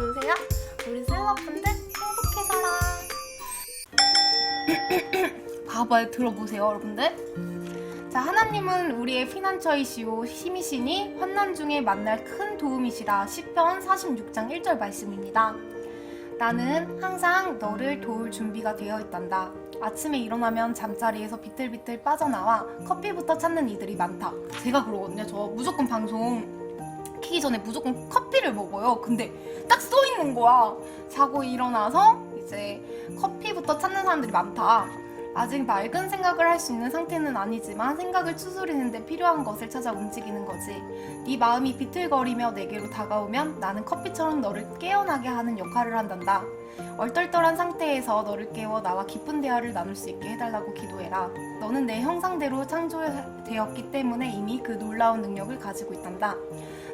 들어주세요. 우리 셀럽분들 행복해져라. 봐봐요, 들어보세요, 여러분들. 자, 하나님은 우리의 피난처이시오 힘이시니 환난 중에 만날 큰 도움이시라. 시편 46장 1절 말씀입니다. 나는 항상 너를 도울 준비가 되어 있단다. 아침에 일어나면 잠자리에서 비틀비틀 빠져나와 커피부터 찾는 이들이 많다. 제가 그러거든요. 저 무조건 방송 키기 전에 무조건 커피를 먹어요. 근데 딱 써 있는 거야. 자고 일어나서 이제 커피부터 찾는 사람들이 많다. 아직 맑은 생각을 할 수 있는 상태는 아니지만 생각을 추스리는데 필요한 것을 찾아 움직이는 거지. 네 마음이 비틀거리며 내게로 다가오면 나는 커피처럼 너를 깨어나게 하는 역할을 한단다. 얼떨떨한 상태에서 너를 깨워 나와 깊은 대화를 나눌 수 있게 해달라고 기도해라. 너는 내 형상대로 창조되었기 때문에 이미 그 놀라운 능력을 가지고 있단다.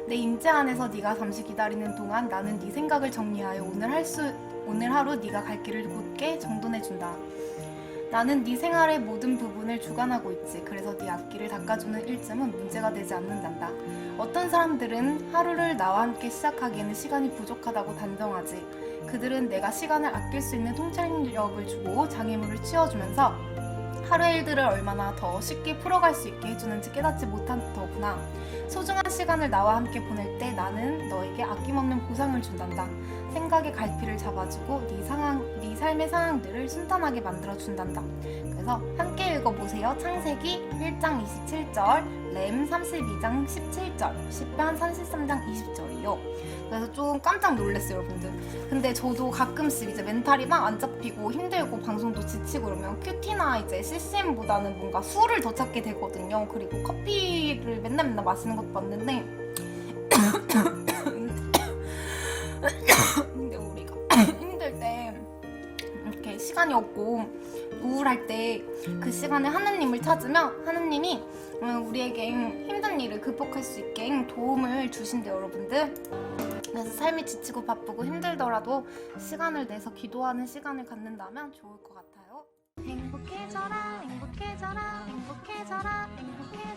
내 임재 안에서 네가 잠시 기다리는 동안 나는 네 생각을 정리하여 오늘 할 수 오늘 하루 네가 갈 길을 곧게 정돈해 준다. 나는 네 생활의 모든 부분을 주관하고 있지. 그래서 네 앞길을 닦아주는 일쯤은 문제가 되지 않는단다. 어떤 사람들은 하루를 나와 함께 시작하기에는 시간이 부족하다고 단정하지. 그들은 내가 시간을 아낄 수 있는 통찰력을 주고 장애물을 치워주면서 하루의 일들을 얼마나 더 쉽게 풀어갈 수 있게 해주는지 깨닫지 못한 더구나. 소중한 시간을 나와 함께 보낼 때 나는 너에게 아낌없는 보상을 준단다. 생각의 갈피를 잡아주고 네 상황, 네 삶의 상황들을 순탄하게 만들어 준단다. 그래서 함께 읽어보세요. 창세기 1장 27절, 램 32장 17절, 10편 33장 20절이요. 그래서 좀 깜짝 놀랐어요, 여러분들. 근데 저도 가끔씩 이제 멘탈이 막 안 잡히고 힘들고 방송도 지치고 그러면 큐티나 이제 CCM보다는 뭔가 술을 더 찾게 되거든요. 그리고 커피를 맨날 맨날 마시는 것도 근데 시간이 없고 우울할 때 그 시간에 하나님을 찾으면 하나님이 음, 우리에게 힘든 일을 극복할 수 있게 도움을 주신대요 여러분들. 그래서 삶이 지치고 바쁘고 힘들더라도 시간을 내서 기도하는 시간을 갖는다면 좋을 것 같아요. 행복해져라 행복해져라 행복해